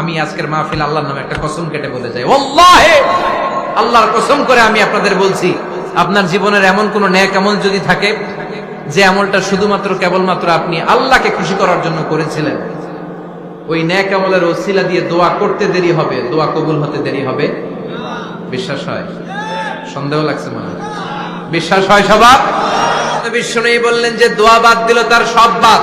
আমি আজকের মাহফিল আল্লাহর নামে একটা কসম কেটে বলে যাই। আল্লাহর কসম করে আমি আপনাদের বলছি, আপনার জীবনের এমন কোন ন্যাক আমল যদি থাকে, যে আমলটা শুধুমাত্র কেবলমাত্র আপনি আল্লাহকে খুশি করার জন্য করেছিলেন, ওই ন্যাক আমলের ওসিলা দিয়ে দোয়া করতে দেরি হবে, দোয়া কবুল হতে দেরি হবে? বিশ্বাস হয়? সন্দেহ লাগছে মনে বিশ্বাস হয় সবার? বিশ্ব নেই বললেন যে দোয়া বাদ দিল তার সব বাদ।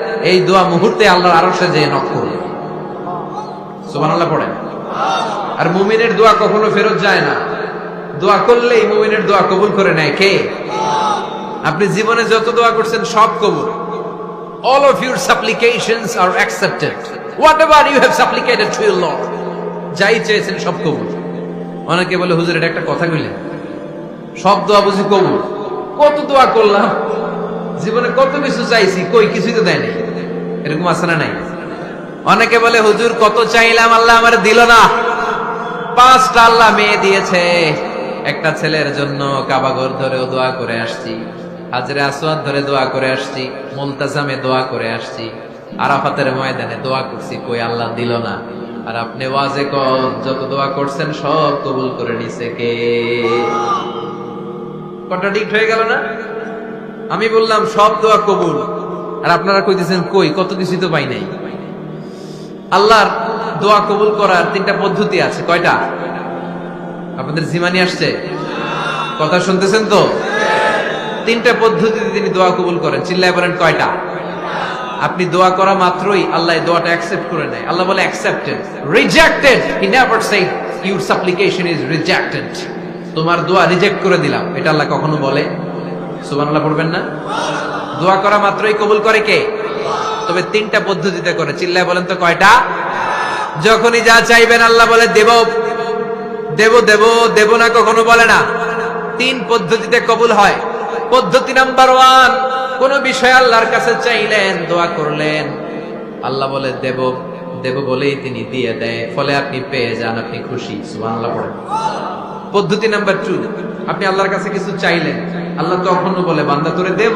এই দোয়া মুহূর্তে আল্লাহর আরশে যে নক করবে সুবহানাল্লাহ পড়েন আর মুমিনের দোয়া কখনো ফেরত যায় না। দোয়া করলেই মুমিনের দোয়া কবুল করে নেয় কে? আপনি জীবনে যত দোয়া করছেন সব কবুল। All of your supplications are accepted. Whatever you have supplicated to your lord, যাই চেয়েছেন সব কবুল। অনেকে বলে, হুজুর, এটা একটা কথা কইলেন। সব দোয়া বুঝি কবুল। কত দোয়া করলাম? জীবনে কত কিছু চাইছি, কই কিছুই তো দেয় নাই এরকম আছে না নাই? অনেকে বলে, হুজুর, কত চাইলাম, আল্লাহ আমার দিল না। পাঁচটা আল্লাহ মেয়ে দিয়েছে। একটা ছেলের জন্য কাবাগর ধরেও দোয়া করে আসছি। হাজরে আসওয়াদ ধরে দোয়া করে আসছি। মুলতাজামে দোয়া করে আসছি। আরাফাতের ময়দানে দোয়া করছি, কই, আল্লাহ দিল না। আর আপনি ওয়াজে কন যত দোয়া করছেন, সব কবুল করে নিছে কে? কন্ট্রাডিক্ট হয়ে গেল না? আমি বললাম, সব দোয়া কবুল। আর আপনারা কইতেছেন, কই, কত কিছুই তো পাই নাই। আল্লাহর দোয়া কবুল করার তিনটা পদ্ধতি আছে। কয়টা? আপনাদের জিমানি আসছে? কথা শুনতেছেন তো? তিনটা পদ্ধতিতে তিনি দোয়া কবুল করেন। চিল্লায় বলেন, কয়টা? আপনি দোয়া করা মাত্রই আল্লাহ দোয়াটা অ্যাকসেপ্ট করে নেয়। আল্লাহ বলে accepted rejected he never say your supplication is rejected তোমার দোয়া রিজেক্ট করে দিলাম। এটা আল্লাহ কখনো বলে? সুবহানাল্লাহ, পড়বেন না? দোয়া করা মাত্রই কবুল করে কে? তবে তিনটা পদ্ধতিতে করে। চিল্লায় বলেন তো কয়টা? যখনই যা চাইবেন আল্লাহ বলে, দেব দেব দেব দেব না কখনো বলে না। তিন পদ্ধতিতে কবুল হয়। পদ্ধতি নাম্বার ওয়ান, কোন বিষয় আল্লাহর কাছে চাইলেন, দোয়া করলেন। আল্লাহ বলে, দেব দেব বলেই তিনি দিয়ে দেয়। ফলে আপনি পেয়ে যান, আপনি খুশি। পদ্ধতি নাম্বার টু, আপনি আল্লাহর কাছে কিছু চাইলেন। আল্লাহ তখনও বলে, বান্দা, তোরে দেব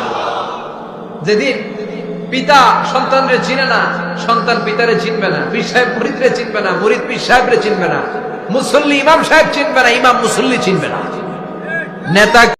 যেদিন পিতা সন্তানরে চিনে না, সন্তান পিতারে চিনবে না, পীর সাহেব মুরিদরে চিনবে না, মুরিদ পীর সাহেবরে চিনবে না, মুসল্লি ইমাম সাহেব চিনবে না, ইমাম মুসল্লি চিনবে না। নেতা